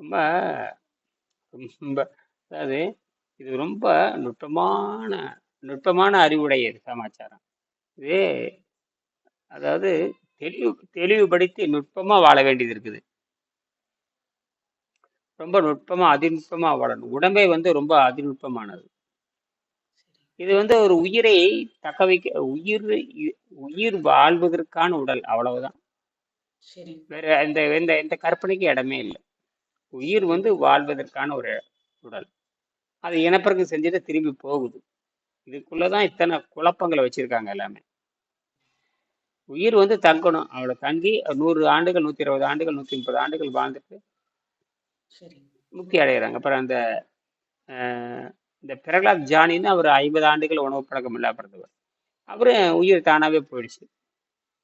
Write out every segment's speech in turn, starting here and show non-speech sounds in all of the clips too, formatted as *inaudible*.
ரொம்ப ரொம்ப அதாவது இது ரொம்ப நுட்பமான நுட்பமான அறிவுடையது சமாச்சாரம். இது அதாவது தெளிவு தெளிவுபடுத்தி நுட்பமா வாழ வேண்டியது இருக்குது. ரொம்ப நுட்பமா அதிநுட்பமா வாழணும். உடம்பே வந்து ரொம்ப அதிநுட்பமானது. இது வந்து ஒரு உயிரை தக்க வைக்க உயிர் உயிர் வாழ்வதற்கான உடல் அவ்வளவுதான். சரி. வேற இந்த எந்த எந்த கற்பனைக்கு இடமே இல்லை. உயிர் வந்து வாழ்வதற்கான ஒரு உடல். அது இனப்பெருக்கம் செஞ்சுட்டு திரும்பி போகுது. இதுக்குள்ளதான் இத்தனை குழப்பங்களை வச்சிருக்காங்க எல்லாமே. உயிர் வந்து தங்கணும். அவளை தங்கி நூறு ஆண்டுகள் நூத்தி இருபது ஆண்டுகள் நூத்தி முப்பது ஆண்டுகள் வாழ்ந்துட்டு சரி. முக்தி அடைகிறாங்க அப்புறம் அந்த இந்த பிரகலாத் ஜானின்னு அவர் ஐம்பது ஆண்டுகள் உணவு பழக்கம் இல்லா பிறந்தவர் அவரு உயிர் தானாவே போயிடுச்சு.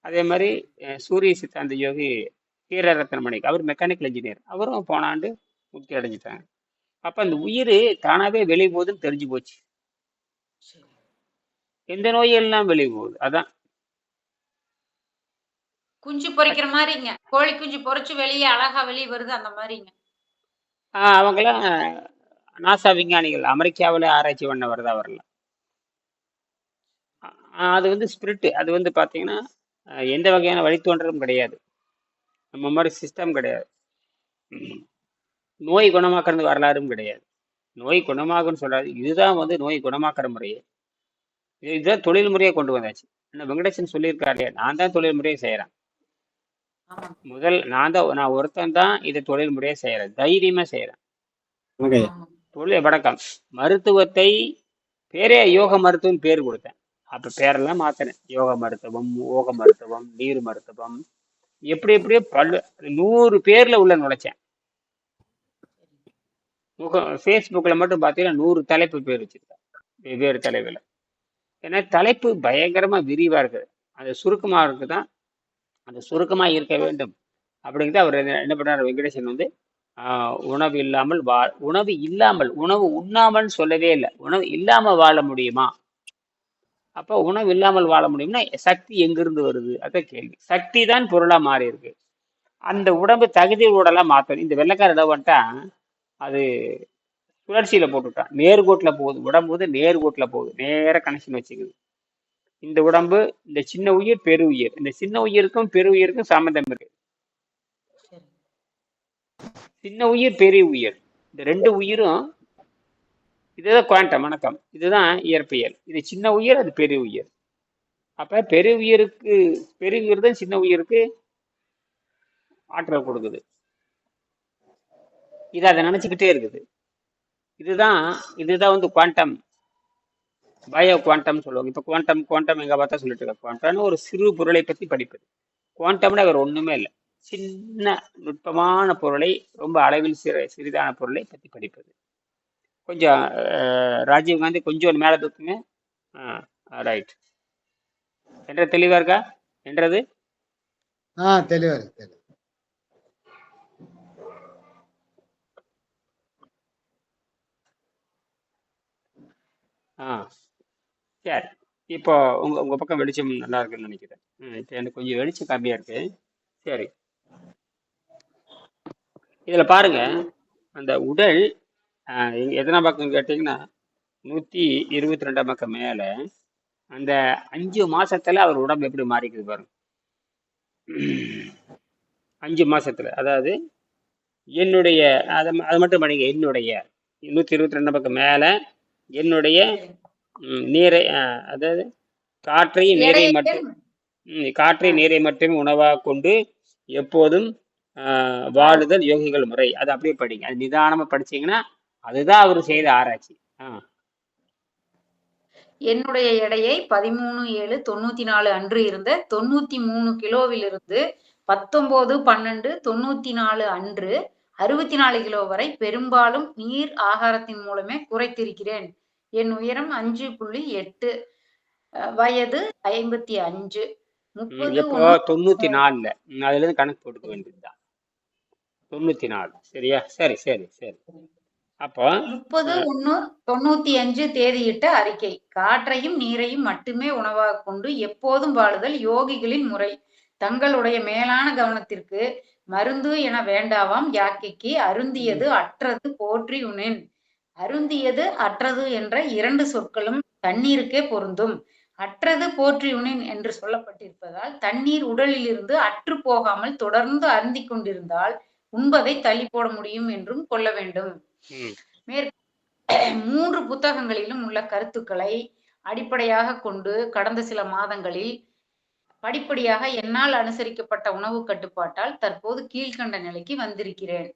அதே மாதிரி சூரிய சித்தாந்த யோகி வீரரத்ன மணிக் அவர் மெக்கானிக்கல் இன்ஜினியர் அவரும் போன ஆண்டு முக்தி அடைஞ்சிட்டாங்க அப்ப அந்த உயிர் தானாவே வெளியே போகுதுன்னு தெரிஞ்சு போச்சு. எந்த நோயெல்லாம் வெளியே போகுது அதான். குஞ்சு பொரிக்கிற மாதிரிங்க. கோழி குஞ்சு பொரிச்சு வெளியே அழகா வெளியே வருது அந்த மாதிரிங்க. ஆஹ் அவங்கெல்லாம் நாசா விஞ்ஞானிகள். அமெரிக்காவில் ஆராய்ச்சி பண்ணவர் தான் வரலாம் அது வந்து ஸ்பிரிட் அது வந்து பார்த்தீங்கன்னா எந்த வகையான வழித்தோன்றலும் கிடையாது. நம்ம மாதிரி சிஸ்டம் கிடையாது. நோய் குணமாக்குறது வரலாறும் கிடையாது. நோய் குணமாகும்னு சொல்றாரு. இதுதான் வந்து நோய் குணமாக்குற முறையே. இது- இதுதான் தொழில் முறையை கொண்டு வந்தாச்சு. என்ன வெங்கடேசன் சொல்லியிருக்காரு நான் தான் தொழில் முறையை செய்கிறேன் ஆமாங்க முதல் நான் தான் நான் ஒருத்தன் தான் இதை தொழில் முறையை செய்கிறேன் தைரியமாக செய்கிறேன் வணக்கம் ஆமாங்க தொழில் வணக்கம். மருத்துவத்தை பேரே யோக மருத்துவம் பேர் கொடுத்தேன். அப்ப பேரெல்லாம் மாத்தினேன். யோக மருத்துவம் ஓக மருத்துவம் நீர் மருத்துவம் எப்படி எப்படியோ பல்லு நூறு பேர்ல உள்ள நுழைச்சேன். முக ஃபேஸ்புக்கில் மட்டும் பார்த்தீங்கன்னா நூறு தலைப்பு பேர் வச்சுருக்கேன். வெவ்வேறு தலைவில் ஏன்னா தலைப்பு பயங்கரமா விரிவா இருக்குது. அது சுருக்கமா இருக்குதான். அந்த சுருக்கமா இருக்க வேண்டும். அப்படிங்கிறது அவர் என்ன என்ன பண்ணார்? வெங்கடேசன் வந்து ஆஹ், உணவு இல்லாமல் வா உணவு இல்லாமல் உணவு உண்ணாமல் சொல்லவே இல்லை. உணவு இல்லாமல் வாழ முடியுமா? அப்போ உணவு இல்லாமல் வாழ முடியும்னா சக்தி எங்கிருந்து வருது? அதான் கேள்வி. சக்தி தான் பொருளா மாறி இருக்கு. அந்த உடம்பு தகுதி உடலா மாத்தணும். இந்த வெள்ளைக்கார இடம் வந்துட்டா அது சுழற்சியில போட்டுட்டான். நேர்கோட்டுல போகுது. உடம்பு வந்து நேர்கோட்டுல போகுது. நேர கனெக்ஷன் வச்சுக்குது. இந்த உடம்பு இந்த சின்ன உயிர் பெரு உயிர். இந்த சின்ன உயிருக்கும் பெரு உயிருக்கும் சம்மந்தம் இருக்கு. சின்ன உயிர் பெரிய உயிர். இந்த ரெண்டு உயிரும் இதுதான் குவாண்டம் வணக்கம். இதுதான் இயற்பியல். இது சின்ன உயிர் அது பெரிய உயிர். அப்ப பெரிய உயிருக்கு பெரிய உயிர் தான் சின்ன உயிருக்கு ஆற்றல் கொடுக்குது. இது அதை நினைச்சுக்கிட்டே இருக்குது. இதுதான் இதுதான் வந்து குவாண்டம் பயோ குவாண்டம் சொல்லுவாங்க. இப்போ குவாண்டம் குவாண்டம் எங்க பார்த்தா சொல்லிட்டு இருக்க குவாண்டம்னு ஒரு சிறு பொருளை பற்றி படிப்பது. குவாண்டம்னா வேறு ஒன்றுமே இல்லை. சின்ன நுட்பமான பொருளை ரொம்ப அளவில் சிறு சிறிதான பொருளை பற்றி படிப்பது. கொஞ்சம் ராஜீவ் காந்தி கொஞ்சம் மேலே தூக்குங்க. ரைட் என்ற தெளிவா இருக்கா? என்றது? ஆ தெளிவா இருக்கு ஆ சரி. இப்போ உங்க உங்க பக்கம் வெளிச்சம் நல்லா இருக்குன்னு நினைக்கிறேன். இப்போ எனக்கு கொஞ்சம் வெளிச்சம் கம்மியா இருக்கு. சரி. இதுல பாருங்க. அந்த உடல் எத்தனாம் பக்கம் கேட்டீங்கன்னா நூத்தி இருபத்தி ரெண்டாம் பக்கம் மேல அந்த அஞ்சு மாசத்துல அவர் உடம்பு எப்படி மாறிக்குது பாருங்க. அஞ்சு மாசத்துல அதாவது என்னுடைய அதை அதை மட்டும் படிங்க என்னுடைய நூத்தி இருபத்தி ரெண்டாம் பக்கம் மேல என்னுடைய நீரை அதாவது காற்றை நீரை மட்டும் காற்றை நீரை மட்டுமே உணவாக கொண்டு எப்போதும் வாழுதல் யோகிகள் முறை. அது அப்படியே படிங்க. அது நிதானமா படிச்சீங்கன்னா அதுதான் அவர் செய்த ஆராய்ச்சி. என்னுடைய எடையை பதிமூணு ஏழு தொண்ணூத்தி நாலு அன்று இருந்த தொண்ணூத்தி மூணு கிலோவிலிருந்து பத்தொன்பது பன்னெண்டு தொண்ணூத்தி நாலு அன்று அறுபத்தி நாலு கிலோ வரை பெரும்பாலும் நீர் ஆகாரத்தின் மூலமே குறைத்திருக்கிறேன். என் உயரம் அஞ்சு புள்ளி எட்டு வயது ஐம்பத்தி அஞ்சு. முப்பது தொண்ணூத்தி நாலுல. அதுல இருந்து கணக்கு போட்டுக்க வேண்டியதுதான். தொண்ணூத்தி நாலு. சரியா? சரி சரி சரி. அப்போ முப்பது ஒண்ணு தொண்ணூத்தி அஞ்சு தேதியிட்ட அறிக்கை. காற்றையும் நீரையும் மட்டுமே உணவாக கொண்டு எப்போதும் வாழுதல் யோகிகளின் முறை. தங்களுடைய மேலான கவனத்திற்கு மருந்து என வேண்டாவாம். யாக்கைக்கு அருந்தியது அற்றது போற்றி உணேன் அருந்தியது அற்றது என்ற இரண்டு சொற்களும் தண்ணீருக்கே பொருந்தும். அற்றது போற்றியுனின் என்று சொல்லப்பட்டிருப்பதால் தண்ணீர் உடலில் இருந்து அற்று போகாமல் தொடர்ந்து அருந்திக் கொண்டிருந்தால் உண்பதை தள்ளி போட முடியும் என்றும் கொள்ள வேண்டும். மூன்று புத்தகங்களிலும் உள்ள கருத்துக்களை அடிப்படையாக கொண்டு கடந்த சில மாதங்களில் படிப்படியாக என்னால் அனுசரிக்கப்பட்ட உணவு கட்டுப்பாட்டால் தற்போது கீழ்கண்ட நிலைக்கு வந்திருக்கிறேன்.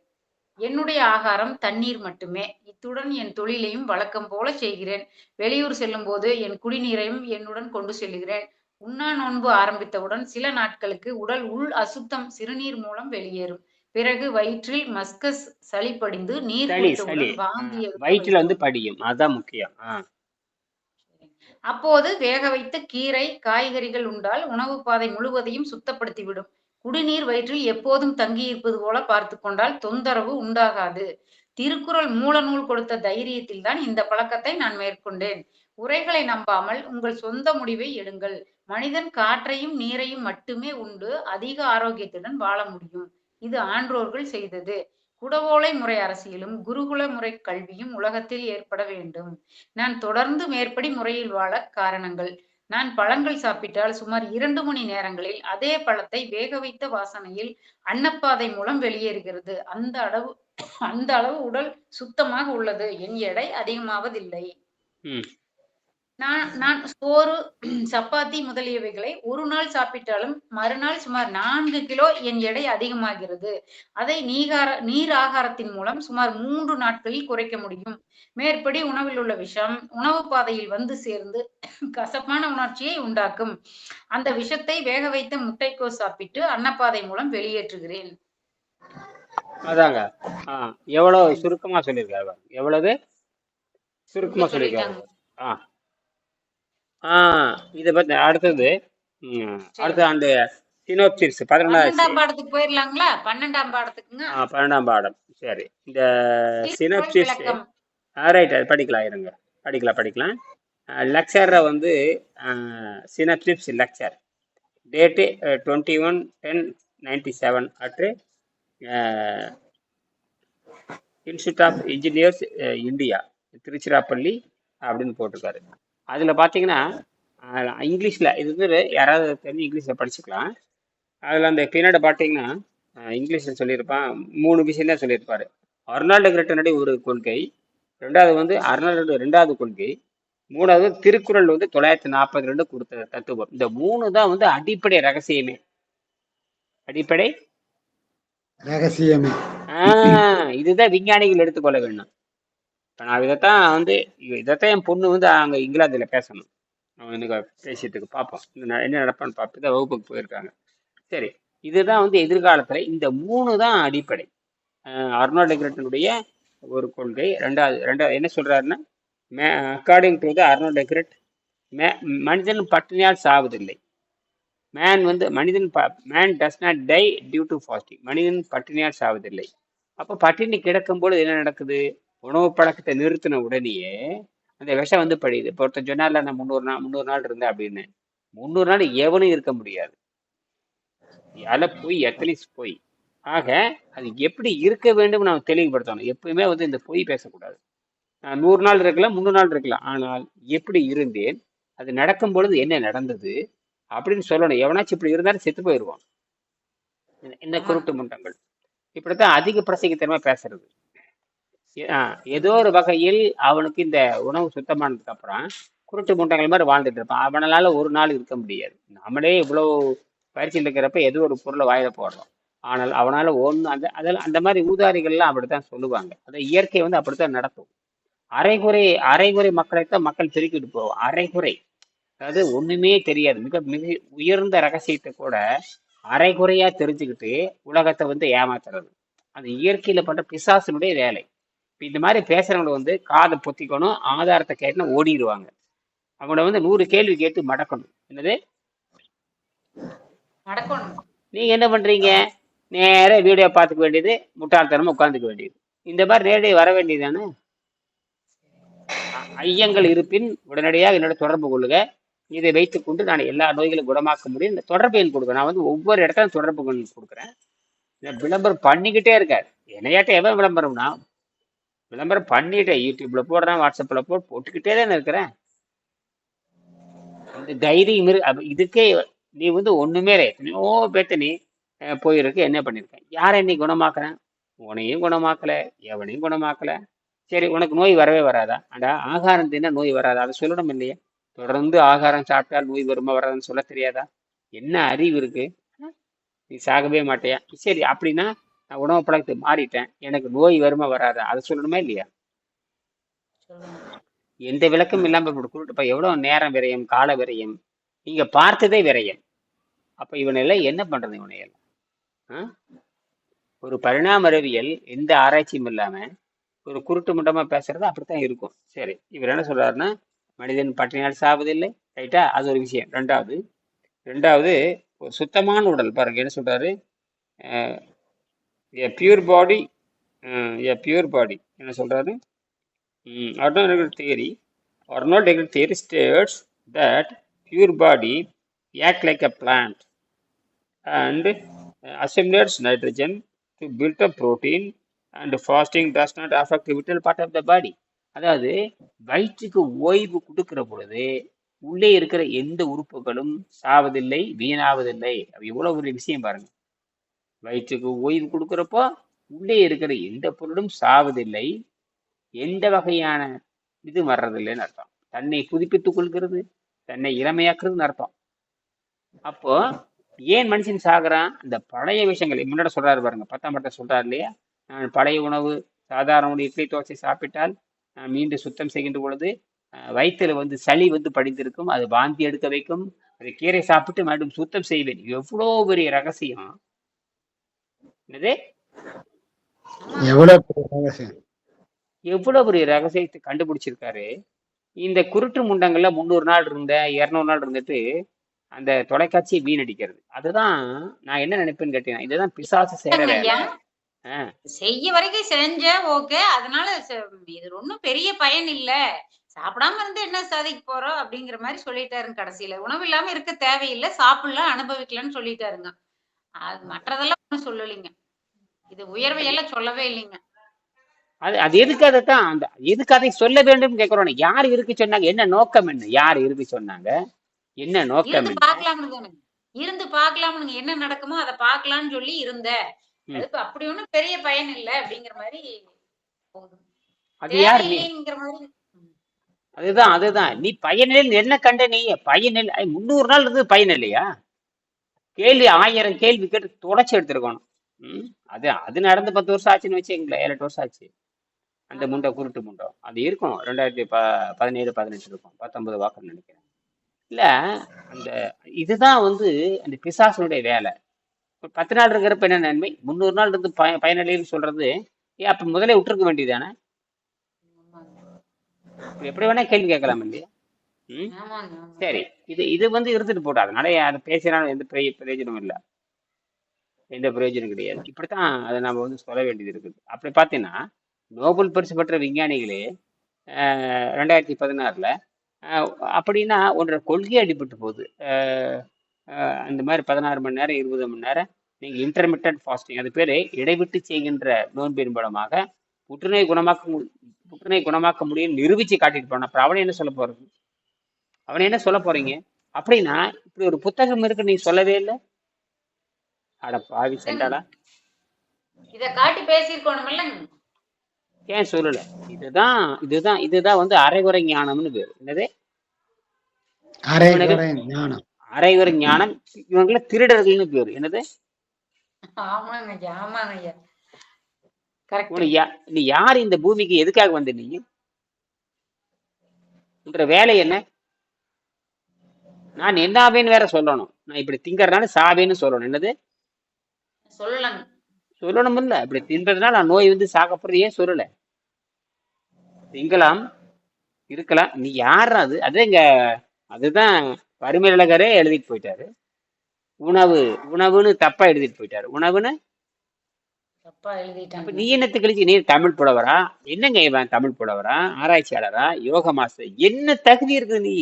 என்னுடைய ஆகாரம் தண்ணீர் மட்டுமே. இத்துடன் என் தொழிலையும் வழக்கம் போல செய்கிறேன். வெளியூர் செல்லும் போது என் குடிநீரையும் என்னுடன் கொண்டு செல்கிறேன் உண்ணா நோன்பு ஆரம்பித்தவுடன் சில நாட்களுக்கு உடல் உள் அசுத்தம் சிறுநீர் மூலம் வெளியேறும். பிறகு வயிற்றில் மஸ்கஸ் சளி படிந்து நீர் வயிற்றுல வந்து. படியும். அதான் முக்கியம். அப்போது வேக வைத்த கீரை காய்கறிகள் உண்டால் உணவு பாதை முழுவதையும் சுத்தப்படுத்திவிடும். குடிநீர் வயிற்றில் எப்போதும் தங்கி இருப்பது போல பார்த்து கொண்டால் தொந்தரவு உண்டாகாது. திருக்குறள் மூலநூல் கொடுத்த தைரியத்தில் தான் இந்த பழக்கத்தை நான் மேற்கொண்டேன். உரைகளை நம்பாமல் உங்கள் சொந்த முடிவை எடுங்கள். மனிதன் காற்றையும் நீரையும் மட்டுமே உண்டு அதிக ஆரோக்கியத்துடன் வாழ முடியும். இது ஆன்றோர்கள் செய்தது. குடவோலை முறை அரசியலும் குருகுல முறை கல்வியும் உலகத்தில் ஏற்பட வேண்டும். நான் தொடர்ந்து மேற்படி முறையில் வாழ காரணங்கள். நான் பழங்கள் சாப்பிட்டால் சுமார் இரண்டு மணி நேரங்களில் அதே பழத்தை வேக வைத்த வாசனையில் அன்னப்பாதை மூலம் வெளியேறுகிறது. அந்த அளவு அந்த அளவு உடல் சுத்தமாக உள்ளது. என் எடை அதிகமாவதில்லை. நான் நான் சோறு *clears throat* சப்பாத்தி முதலியவைகளை ஒரு நாள் சாப்பிட்டாலும் மறுநாள் சுமார் நான்கு கிலோ என் எடை அதிகமாகிறது. அதை நீகார நீர் ஆகாரத்தின் மூலம் சுமார் மூன்று நாட்களில் குறைக்க முடியும். மேற்படி உணவில் உள்ள விஷம் உணவு பாதையில் வந்து சேர்ந்து *clears throat* கசப்பான உணர்ச்சியை உண்டாக்கும். அந்த விஷத்தை வேக வைத்த முட்டைக்கோஸ் சாப்பிட்டு அன்னப்பாதை மூலம் வெளியேற்றுகிறேன். அதாங்க. எவ்வளவு சுருக்கமா சொல்லியிருக்காரு. எவ்வளவு? சுருக்கமா சொல்லியிருக்காரு. ஆ ஆ. இதை பத்தி அடுத்தது அடுத்த ஆண்டு சினோப்சிஸ் பன்னெண்டாம் பாடத்துக்கு போயிடலாங்களா பன்னெண்டாம் பாடத்துக்குங்க. பன்னெண்டாம் பாடம். சரி. இந்த சினோப்சிஸ் ரைட் அது படிக்கலாம் இருங்க. படிக்கலாம் படிக்கலாம். லெக்சரை வந்து synopsis lecture date twenty one ten ninety seven at institute of engineers India Tiruchirappalli அப்படின்னு போட்டிருக்காரு. அதில் பார்த்தீங்கன்னா இங்கிலீஷில் இது வந்து யாராவது தெரிஞ்சு இங்கிலீஷில் படிச்சுக்கலாம். அதில் அந்த பின்னாடி பார்த்தீங்கன்னா இங்கிலீஷில் சொல்லியிருப்பான் மூணு விஷயம் தான் சொல்லியிருப்பாரு. அர்னால்டு கிரட்டனுடைய ஒரு கொள்கை ரெண்டாவது வந்து அர்னால்டு ரெண்டாவது கொள்கை மூணாவது திருக்குறள் வந்து தொள்ளாயிரத்தி நாற்பத்தி ரெண்டு கொடுத்த தத்துவம். இந்த மூணு தான் வந்து அடிப்படை ரகசியமே. அடிப்படை ரகசியமே. இதுதான் விஞ்ஞானிகள் எடுத்துக்கொள்ள வேண்டும் இப்போ நான் இதைத்தான் வந்து இதைத்தான் என் பொண்ணு வந்து அங்கே இங்கிலாந்தில் பேசணும். அவன் எனக்கு பேசிட்டு பார்ப்போம் இந்த ந- என்ன நடப்பான்னு பார்த்து தான் வகுப்புக்கு போயிருக்காங்க. சரி இதுதான் வந்து எதிர்காலத்தில் இந்த மூணு தான் அடிப்படை. அர்னால்டு கிரட்டனுடைய ஒரு கொள்கை ரெண்டாவது ரெண்டாவது என்ன சொல்கிறாருன்னா மே according to the Arnold Ehret மே மனிதன் பட்டினியால் சாவதில்லை. மேன் வந்து மனிதன் ப man does not die due to fasting மனிதன் பட்டினியால் சாவதில்லை. அப்போ பட்டினி கிடக்கும்போது என்ன நடக்குது? உணவு பழக்கத்தை நிறுத்தின உடனேயே அந்த விஷம் வந்து படியுது. இப்போ ஒருத்தன் சொன்னார்ல நான் முந்நூறு நாள் முந்நூறு நாள் இருந்தேன் அப்படின்னு. முந்நூறு நாள் எவனும் இருக்க முடியாது. அதில் போய் எத்தனைஸ் போய். ஆக அது எப்படி இருக்க வேண்டும் நாம் தெளிவுபடுத்தணும். எப்பயுமே வந்து இந்த பொய் பேசக்கூடாது. நான் நூறு நாள் இருக்கலாம் முந்நூறு நாள் இருக்கலாம். ஆனால் எப்படி இருந்தேன் அது நடக்கும் பொழுது என்ன நடந்தது அப்படின்னு சொல்லணும். எவனாச்சும் இப்படி இருந்தாலும் செத்து போயிடுவான் இந்த- குருட்டு முண்டங்கள். இப்படித்தான் அதிக பிரசங்கித்தனமா பேசுறது. ஏதோ ஒரு வகையில் அவனுக்கு இந்த உணவு சுத்தமானதுக்கு அப்புறம் குருட்டு முட்டைகள் மாதிரி வாழ்ந்துட்டு இருப்பான். அவனால ஒரு நாள் இருக்க முடியாது. நம்மளே இவ்வளவு பயிற்சியில் இருக்கிறப்ப ஏதோ ஒரு பொருளை வாயில போடுறோம். ஆனால் அவனால ஒன்று அந்த அதில் அந்த மாதிரி ஊதாரிகள்லாம் அப்படித்தான் சொல்லுவாங்க. அந்த இயற்கை வந்து அப்படித்தான் நடத்தும். அரைகுறை அரைகுறை மக்களைத்தான் மக்கள் பெருக்கிட்டு போவோம். அரைகுறை. அதாவது ஒண்ணுமே தெரியாது. மிக மிக உயர்ந்த ரகசியத்தை கூட அரைகுறையா தெரிஞ்சுக்கிட்டு உலகத்தை வந்து ஏமாத்துறது. அது இயற்கையில பண்ற பிசாசனுடைய வேலை. இந்த மாதிரி பேசுறவங்க வந்து காதை பொத்திக்கணும் ஆதாரத்தை கேட்டுன்னு ஓடிடுவாங்க. அவங்கள வந்து நூறு கேள்வி கேட்டு மடக்கணும். என்னது? நடக்கணும் நீங்க என்ன பண்றீங்க? நேரா வீடியோ பார்த்துக்க வேண்டியது முட்டாள்தனமா உட்காந்துக்க வேண்டியது. இந்த மாதிரி நேரடியாக வர வேண்டியது தானே ஐயங்கள் இருப்பின் உடனடியாக என்னோட தொடர்பு கொள்ளுக இதை வைத்துக்கொண்டு நான் எல்லா நோய்களும் குணமாக்க முடியும். இந்த தொடர்பு எண் கொடுக்குறேன் நான் வந்து ஒவ்வொரு இடத்துல தொடர்பு எண் கொடுக்குறேன். விளம்பரம் பண்ணிக்கிட்டே இருக்காரு என்னையாட்ட எவன் விளம்பரம்னா விளம்பரம் பண்ணிட்டேன் யூடியூப்ல போடுறேன் வாட்ஸ்அப்ல போட்டு போட்டுக்கிட்டே தானே இருக்கிறேன். இந்த தைரியம் இரு இதுக்கே நீ வந்து ஒண்ணுமே எத்தனையோ பேத்த நீ போயிருக்க போயிருக்கு என்ன பண்ணிருக்கேன் யாரை நீ குணமாக்குறேன் உனையும் குணமாக்கல எவனையும் குணமாக்கல. சரி உனக்கு நோய் வரவே வராதா? அடா ஆகாரம் தின்னா நோய் வராதா? அதை சொல்லணும் இல்லையா. தொடர்ந்து ஆகாரம் சாப்பிட்டால் நோய் வருமா வராதுன்னு சொல்ல தெரியாதா? என்ன அறிவு இருக்கு? நீ சாகவே மாட்டியா? சரி அப்படின்னா நான் உணவு பழக்கத்தை மாறிட்டேன். எனக்கு நோய் வருமா வராதா? அதை சொல்லணுமா இல்லையா? எந்த விளக்கம் இல்லாம இப்படி கூப்பிட்டு போய் எவ்வளவு நேரம் விரயம் கால விரயம்? நீங்க பார்த்ததே விரயம். அப்ப இவனெல்லாம் என்ன பண்றது இவனையெல்லாம் ஆ? ஒரு பரிணாம அறிவியல் எந்த ஆராய்ச்சியும் இல்லாம ஒரு குருட்டு முண்டமா பேசுறது அப்படித்தான் இருக்கும். சரி இவர் என்ன சொல்றாருன்னா மனிதன் பட்டினியால் சாவதில்லை ரைட்டா? அது ஒரு விஷயம். ரெண்டாவது ரெண்டாவது ஒரு சுத்தமான உடல். பாருங்க என்ன சொல்றாரு? ஏ பியூர் பாடி ஏ பியூர் பாடி என்ன சொல்கிறாரு அர்னால் டெகர் தியரி அர்னால் டெகர் theory states that pure body act like a plant and assimilates nitrogen to build up protein and fasting does not affect vital part of the body அதாவது வயிற்றுக்கு ஓய்வு கொடுக்குற பொழுது உள்ளே இருக்கிற எந்த உறுப்புகளும் சாவதில்லை வீணாவதில்லை அப்படி எவ்வளோ ஒரு விஷயம் பாருங்கள் வயிற்றுக்கு ஓய்வு கொடுக்குறப்போ உள்ளே இருக்கிற எந்த பொருளும் சாவதில்லை. எந்த வகையான இது வர்றதில்லைன்னு அர்த்தம். தன்னை புதுப்பித்துக் கொள்கிறது தன்னை இளமையாக்குறதுன்னு அர்த்தம். அப்போ ஏன் மனுஷன் சாகுறான்? அந்த பழைய விஷயங்கள் முன்னாடி சொல்றாரு பாருங்க பத்தாம் படத்தை சொல்றாரு இல்லையா? நான் பழைய உணவு சாதாரண உணவு இட்லி தோசை சாப்பிட்டால் நான் மீண்டும் சுத்தம் செய்கின்ற பொழுது வயிற்றுல வந்து சளி வந்து படிந்திருக்கும் அது வாந்தி எடுக்க வைக்கும் அது கீரை சாப்பிட்டு மீண்டும் சுத்தம் செய்வேன். எவ்வளோ பெரிய ரகசியம். என்னது? எவ்வளவு பெரிய ரகசியத்தை கண்டுபிடிச்சிருக்காரு? இந்த குருட்டு முண்டங்கள்ல முந்நூறு நாள் இருந்தேன் இருநூறு நாள் இருந்துட்டு அந்த தொலைக்காட்சியை வீணடிக்கிறது. அதுதான் நான் என்ன நினைப்பேன்னு கேட்டீங்கன்னா இதுதான் பிசாசு செய்யற செய்ய வரைக்கும் செஞ்ச ஓகே அதனால இது ஒண்ணும் பெரிய பயன் இல்ல. சாப்பிடாம இருந்து என்ன சாதிக்க போறோம் அப்படிங்கிற மாதிரி சொல்லிட்டாருங்க கடைசியில. உணவு இல்லாம இருக்க தேவையில்லை சாப்பிடலாம் அனுபவிக்கலாம்னு சொல்லிட்டாருங்க. அது மற்றதெல்லாம் ஒண்ணும் சொல்லலைங்க. இது உயர்வை எல்லாம் சொல்லவே இல்லைங்க. அது அது எதுக்கு அதைத்தான்? அந்த எதுக்கு அதை சொல்ல வேண்டும் கேட்கிறோம் யார் இருக்கு சொன்னாங்க? என்ன நோக்கம் என்ன? யார் இருக்கு சொன்னாங்க? என்ன நோக்கம் பாக்கலாம்னு இருந்து பாக்கலாம்னு என்ன நடக்குமோ அதை பாக்கலாம்னு சொல்லி இருந்த. அதுக்கு அப்படி ஒண்ணும் பெரிய பயன் இல்ல அப்படிங்கிற மாதிரி அது யார் மாதிரி. அதுதான் அதுதான். நீ பயனில் என்ன கண்ட நீ பயனில் முந்நூறு நாள் இருந்து பயன் இல்லையா? கேள்வி ஆயிரம் கேள்வி கேட்டு தொடச்சி எடுத்திருக்கணும். ம் அது அது நடந்து பத்து வருஷம் ஆச்சுன்னு வச்சுங்களேன் ஏழு எட்டு வருஷம் ஆச்சு. அந்த முண்டை குருட்டு முண்டை. அது இருக்கும். ரெண்டாயிரத்தி ப பதினேழு பதினெட்டு இருக்கும். பத்தொன்பது வாக்குன்னு நினைக்கிறேன். இல்ல அந்த இதுதான் வந்து அந்த பிசாசனுடைய வேலை. ஒரு பத்து நாள் இருக்கிறப்ப என்ன நன்மை? முந்நூறு நாள் இருந்து பய பயனளின்னு சொல்றது அப்ப முதல்ல விட்டுருக்க வேண்டியதானே. எப்படி வேணா கேள்வி கேட்கலாம் இல்லையா. சரி. இது இது வந்து இருந்துட்டு போட்டா அதனால அதை பேசினாலும் எந்த பிரய பிரயோஜனமும் இல்லை. எந்த பிரயோஜனம் கிடையாது. இப்படித்தான் அதை நம்ம வந்து சொல்ல வேண்டியது இருக்குது. அப்படி பார்த்தீங்கன்னா நோபல் பரிசு பெற்ற விஞ்ஞானிகளே ரெண்டாயிரத்தி பதினாறுல அப்படின்னா ஒன்றரை கொள்கை அடிபட்டு போகுது. அந்த மாதிரி பதினாறு மணி நேரம் இருபது மணி நேரம் நீங்கள் இன்டர்மீடியட் ஃபாஸ்டிங் அது பேர் இடைவிட்டு செய்கின்ற நோன்பின் மூலமாக புற்றுநோய் குணமாக்க புற்றுநோய் குணமாக்க முடியும் நிரூபிச்சு காட்டிட்டு போனா அப்புறம் அவனை என்ன சொல்ல போறது அவனை என்ன சொல்ல போறீங்க? அப்படின்னா இப்படி ஒரு புத்தகம் இருக்கு நீ சொல்லவே இல்லை. அட பாவி செண்டாளா. இத காட்டி பேசியிருக்கணும் இல்லைங்க ஏன் சொல்லல? இதுதான் இதுதான் இதுதான் வந்து அரைகுறை ஞானம்னு பேரு. என்னது? அரை இவனுக்கு குறை ஞானம். அரைகுறை ஞானம் இவங்கள திருடர்கள்னு பேரு. என்னது? நீ யார் இந்த பூமிக்கு எதுக்காக வந்த நீ? உன்ற வேலை என்ன? நான் என்னாவேன்னு வேற சொல்லணும். நான் இப்படி திங்கறதுனால சாவேன்னு சொல்லணும். என்னது? சொல்லலங்க. சொல்லணும் இல்ல இப்படி தின்றதுனால நான் நோய் வந்து சாக்கப்படுறது ஏன் சொல்லல? திங்கலாம் இருக்கலாம். நீ யாரா அது? அது இங்க அதுதான் பரிமேலழகரே எழுதிட்டு போயிட்டாரு. உணவு உணவுன்னு தப்பா எழுதிட்டு போயிட்டாரு. உணவுன்னு? தப்பா எழுதிட்டாங்க. நீ என்னத்து கழிச்சு நீ தமிழ் புலவரா? என்னங்க இவன் தமிழ் புலவரா? ஆராய்ச்சியாளரா? யோக மாஸ்டர் என்ன தகுதி இருக்குது நீ?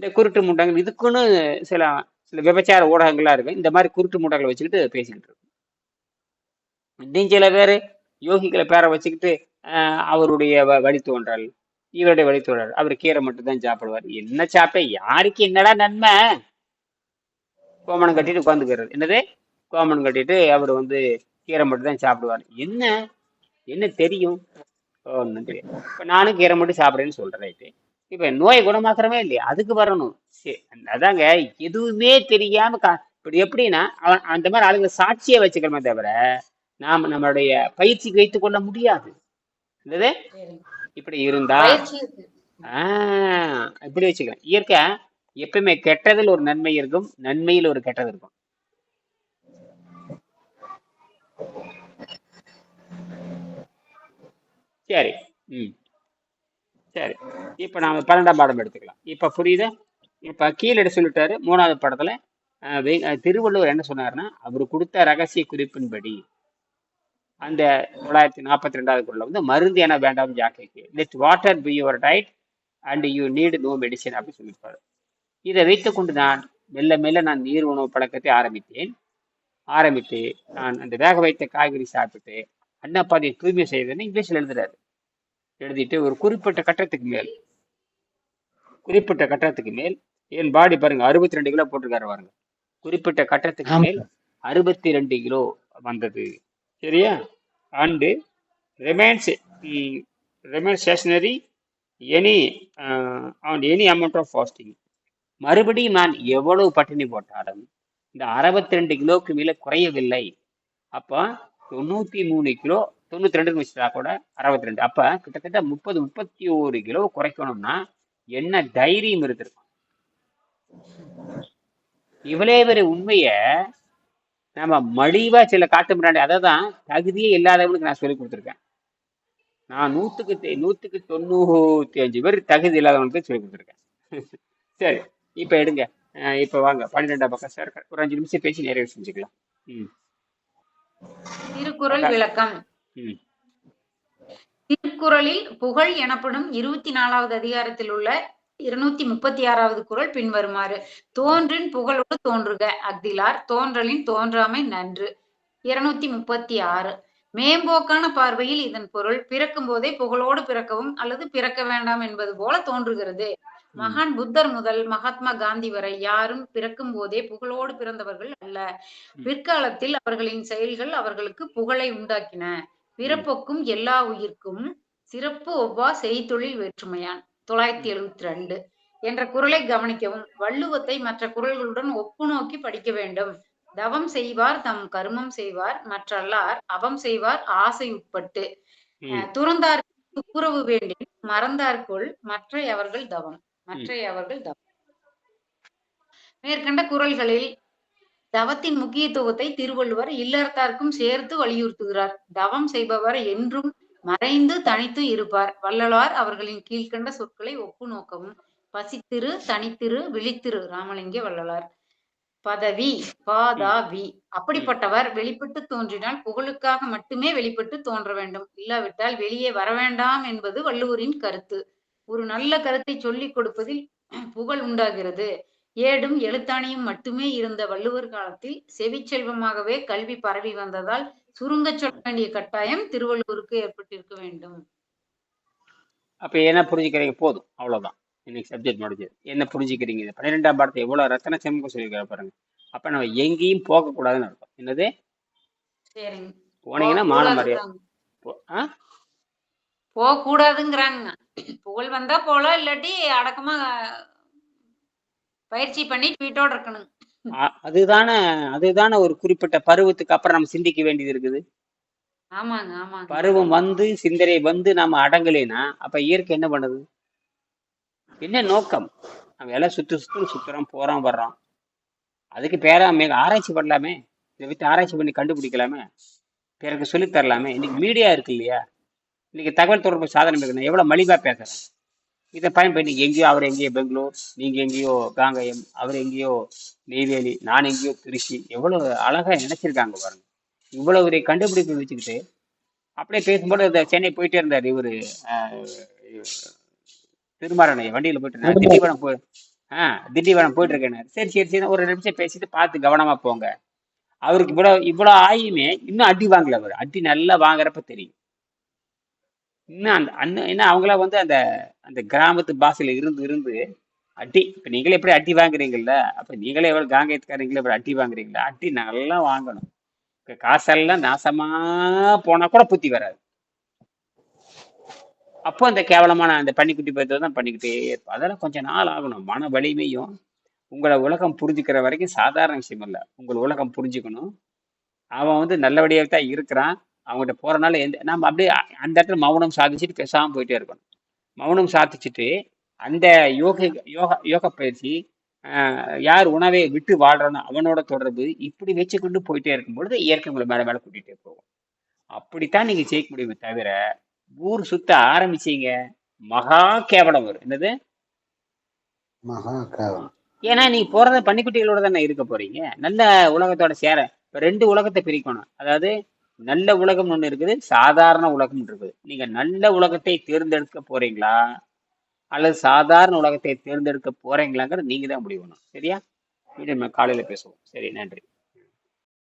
இந்த குருட்டு முண்டங்கள் இதுக்குன்னு சில சில விபச்சார ஊடகங்களாக இருக்கு. இந்த மாதிரி குருட்டு முண்டங்களை வச்சுக்கிட்டு பேசிக்கிட்டு இருக்கு இன்னும் சில பேர் யோகிகளை பேரை வச்சுக்கிட்டு ஆஹ், அவருடைய வ- வழித்தோன்றல் இவருடைய வழித்தோன்றல் அவர் கீரை மட்டும் தான் சாப்பிடுவார். என்ன சாப்பிட்ட யாருக்கு என்னடா நன்மை? கோமணம் கட்டிட்டு உட்காந்துக்கிறது என்னது? கோமணம் கட்டிட்டு அவர் வந்து கீரை மட்டும் தான் சாப்பிடுவார். என்ன? என்ன தெரியும்? ஒன்றும் தெரியும் இப்போ நானும் கீரை மட்டும் சாப்பிட்றேன்னு சொல்கிறேன் ரைட்டு இப்போ நோயை குணமாக்குறமே இல்லையா அதுக்கு வரணும். அதாங்க எதுவுமே தெரியாம இப்படி எப்படின்னா அவன் அந்த மாதிரி ஆளுங்க சாட்சியை வச்சுக்கிறோமே தவிர நாம் நம்மளுடைய பயிற்சிக்கு வைத்துக் கொள்ள முடியாது. இப்படி இருந்தா. ஆஹ் இப்படி வச்சுக்கிறேன். இயற்கை எப்பயுமே கெட்டதில் ஒரு நன்மை இருக்கும் நன்மையில் ஒரு கெட்டது இருக்கும். சரி ம். சரி. இப்போ நாம் பன்னெண்டாம் பாடம் எடுத்துக்கலாம். இப்போ புரியுது? இப்போ கீழே சொல்லிட்டாரு மூணாவது படத்தில் திருவள்ளுவர் என்ன சொன்னார்னா அவர் கொடுத்த ரகசிய குறிப்பின்படி அந்த தொள்ளாயிரத்தி நாற்பத்தி ரெண்டாவது குரலில் வந்து மருந்து என வேண்டாம் ஜாக்கைக்கு. Let water be your diet and you need no medicine அப்படின்னு சொல்லியிருப்பாரு. இதை வைத்துக்கொண்டு நான் மெல்ல மெல்ல நான் நீர் உணவு பழக்கத்தை ஆரம்பித்தேன். ஆரம்பித்து நான் அந்த வேக வைத்த காய்கறி சாப்பிட்டு அன்னப்பாதையை தூய்மை செய்தேன்னு இங்கிலீஷில் எழுதுறாரு. எழுதிட்டு ஒரு குறிப்பிட்ட கட்டத்துக்கு மேல். குறிப்பிட்ட கட்டத்துக்கு மேல். என் பாடி பாருங்க அறுபத்தி ரெண்டு கிலோ போட்டிருக்காரு பாருங்க. குறிப்பிட்ட கட்டத்துக்கு மேல் அறுபத்தி ரெண்டு கிலோ வந்தது. சரியா? And remains remain stationary any on any amount of fasting மறுபடியும் நான் எவ்வளவு பட்டினி போட்டாலும் இந்த அறுபத்தி ரெண்டு கிலோவுக்கு மேலே குறையவில்லை. அப்போ தொண்ணூற்றி மூணு கிலோ தொண்ணூற்றி ரெண்டு வச்சுட்டா கூட அறுபத்தி ரெண்டு அப்போ கிட்டத்தட்ட முப்பது முப்பத்தி ஒரு கிலோ குறைக்கணும்னா என்ன தைரியம் இருந்திருக்கும்? இவ்வளே பெரிய உண்மைய நம்ம மலிவா சில காட்டு முன்னாடி அதை தான் தகுதியே இல்லாதவனுக்கு நான் சொல்லி கொடுத்துருக்கேன். நான் நூற்றுக்கு தெ- நூற்றுக்கு தொண்ணூற்றி அஞ்சு பேர் தகுதி இல்லாதவனுக்கு சொல்லி கொடுத்துருக்கேன். சரி இப்போ எடுங்க. அஹ் இப்போ வாங்க. பன்னிரெண்டாம் பக்கம் சார் ஒரு அஞ்சு நிமிஷம் பேசி நிறைவு செஞ்சுக்கலாம். ம். திருக்குறள் விளக்கம். திருக்குறளில் புகழ் எனப்படும் இருபத்தி நாலாவது அதிகாரத்தில் உள்ள இருநூத்தி முப்பத்தி ஆறாவது குறள் பின்வருமாறு தோன்றின் புகழோடு தோன்றுக அஃதிலார் தோன்றலின் தோன்றாமை நன்று. இருநூத்தி முப்பத்தி ஆறு. மேம்போக்கான பார்வையில் இதன் பொருள் பிறக்கும் போதே புகழோடு பிறக்கவும் அல்லது பிறக்க வேண்டாம் என்பது போல தோன்றுகிறது. மகான் புத்தர் முதல் மகாத்மா காந்தி வரை யாரும் பிறக்கும் போதே புகழோடு பிறந்தவர்கள் அல்ல. பிற்காலத்தில் அவர்களின் செயல்கள் அவர்களுக்கு புகழை உண்டாக்கின. பிறப்பொக்கும் எல்லா உயிர்க்கும் சிறப்பு ஒவ்வா செய்தொழில் வேற்றுமையான். தொள்ளாயிரத்தி எழுவத்தி ரெண்டு. என்ற குறளை கவனிக்கவும். வள்ளுவத்தை மற்ற குறள்களுடன் ஒப்பு நோக்கி படிக்க வேண்டும். தவம் செய்வார் தம் கருமம் செய்வார் மற்றல்லார் அவம் செய்வார் ஆசை உட்பட்டு. துறந்தார் துப்புரவு வேண்டி மறந்தார்கொள் மற்றை அவர்கள் தவம். மற்றை அவர்கள் தவம். மேற்கண்ட குறள்களில் தவத்தின் முக்கியத்துவத்தை திருவள்ளுவர் இல்லறத்தார்க்கும் சேர்த்து வலியுறுத்துகிறார். தவம் செய்பவர் என்றும் மறைந்து தனித்து இருப்பார். வள்ளலார் அவர்களின் கீழ்க்கண்ட சொற்களை ஒப்பு நோக்கவும். பசித்திரு தனித்திரு விழித்திரு ராமலிங்க வள்ளலார். பதவி பாதா வி அப்படிப்பட்டவர் வெளிப்பட்டு தோன்றினால் புகழுக்காக மட்டுமே வெளிப்பட்டு தோன்ற வேண்டும். இல்லாவிட்டால் வெளியே வர வேண்டாம் என்பது வள்ளுவரின் கருத்து. ஒரு நல்ல கருத்தை சொல்லிக் கொடுப்பதில் புகழ் உண்டாகிறது. ஏடும் எழுத்தாணியும் மட்டுமே இருந்த வள்ளுவர் காலத்தில் செவிச்செல்வமாகவே கல்வி பரவி வந்ததால் சுருங்கச் சொல்ல வேண்டிய கட்டாயம் திருவள்ளுவருக்கு ஏற்பட்டிருக்க வேண்டும். அப்போ என்ன புரிஞ்சுக்கிறீங்க? போதும். அவ்வளோதான் இன்னைக்கு சப்ஜெக்ட் முடிஞ்சது. என்ன புரிஞ்சுக்கிறீங்க? இது பன்னிரெண்டாம் பாடத்தை எவ்வளோ ரத்தன செம்பு சொல்லியிருக்காரு பாருங்க. அப்போ நம்ம எங்கேயும் போகக்கூடாதுன்னு அர்த்தம். என்னது? சரிங்க. போனீங்கன்னா மான மரியாதை போக கூடாதுங்கிறாங்க புகழ் வந்தா போலாம் இல்லாட்டி அடக்கமா பயிற்சி பண்ணி வீட்டோட இருக்கணும். அதுதானே அதுதானே ஒரு குறிப்பிட்ட பருவத்துக்கு அப்புறம் நம்ம சிந்திக்க வேண்டியது இருக்குது. ஆமாங்க ஆமாங்க. பருவம் வந்து சிந்தனை வந்து நம்ம அடங்கலைன்னா அப்ப இயற்கை என்ன பண்ணுது? என்ன நோக்கம்? நம்ம எல்லாம் சுத்து சுத்து சுத்துறோம் போறோம் வர்றோம். அதுக்கு பேரா மேல ஆராய்ச்சி பண்ணலாமே. இதை விட்டு ஆராய்ச்சி பண்ணி கண்டுபிடிக்கலாமே. பிறகு சொல்லித் தரலாமே. இன்னைக்கு மீடியா இருக்கு இல்லையா? இன்னைக்கு தகவல் தொடர்பு சாதனம் இருக்கு நான் எவ்வளவு மலிவா பேசுறேன். இதை பயன்படுத்தி எங்கேயோ அவர் எங்கேயோ பெங்களூர் நீங்க எங்கேயோ காங்கயம் அவர் எங்கேயோ நெய்வேலி நான் எங்கேயோ திருச்சி எவ்வளவு அழகா நினைச்சிருக்காங்க பாருங்க. இவ்வளவு ஒரு கண்டுபிடிப்பு வச்சுக்கிட்டு அப்படியே பேசும்போது இந்த சென்னை போயிட்டே இருந்தார் இவரு திருமாறனை வண்டியில போயிட்டு இருந்தாரு. திண்டிவனம் போய் ஆ திண்டிவனம் போயிட்டு இருக்கேன் சரி சரி சரி ஒரு நிமிஷம் பேசிட்டு பார்த்து கவனமா போங்க. அவருக்கு இவ்வளவு இவ்வளவு ஆயுமே இன்னும் அடி வாங்கல அவர். அடி நல்லா வாங்குறப்ப தெரியும். இன்னும் அந்த அண்ணன் என்ன அவங்களா வந்து அந்த அந்த கிராமத்து பாஷையில இருந்து இருந்து அட்டி இப்ப நீங்களே எப்படி அட்டி வாங்குறீங்கல்ல? அப்ப நீங்களே எவ்வளவு காங்கேயத்துக்காரங்களே எப்படி அட்டி வாங்குறீங்களா? அட்டி நல்லா வாங்கணும். காசெல்லாம் நாசமா போனா கூட புத்தி வராது. அப்போ அந்த கேவலமான அந்த பன்னிக்குட்டி பயிற்சி தான் பண்ணிக்கிட்டே இருப்போம் அதெல்லாம் கொஞ்ச நாள் ஆகணும். மன வலிமையும் உங்களை உலகம் புரிஞ்சுக்கிற வரைக்கும் சாதாரண விஷயம் இல்லை. உங்கள் உலகம் புரிஞ்சுக்கணும். அவன் வந்து நல்லபடியாக தான் இருக்கிறான். அவங்ககிட்ட போறனால எந்த நம்ம அப்படியே அந்த இடத்துல மௌனம் சாதிச்சுட்டு பேசாம போயிட்டே இருக்கணும். மௌனம் சாதிச்சுட்டு அந்த யோக யோகா யோக பயிற்சி ஆஹ், யார் உணவை விட்டு வாழ்றானோ அவனோட தொடர்பு இப்படி வச்சுக்கொண்டு போயிட்டே இருக்கும் பொழுது இயற்கை உங்களை மேல மேல கூட்டிகிட்டே போகும். அப்படித்தான் நீங்க ஜெயிக்க முடியுமே தவிர ஊர் சுத்த ஆரம்பிச்சீங்க மகா கேவலம் வரும் என்னது? மகா காவம் ஏன்னா நீ போறத பன்னிக்குட்டிகளோட தானே இருக்க போறீங்க. நல்ல உலகத்தோட சேர இப்ப ரெண்டு உலகத்தை பிரிக்கணும். அதாவது நல்ல உலகம் ஒண்ணு இருக்குது சாதாரண உலகம் இருக்குது. நீங்க நல்ல உலகத்தை தேர்ந்தெடுக்க போறீங்களா? அல்லது சாதாரண உலகத்தை தேர்ந்தெடுக்க போறீங்களாங்கிறது நீங்க தான் முடிவு பண்ணணும். சரியா? மீண்டும் காலையில பேசுவோம். சரி நன்றி.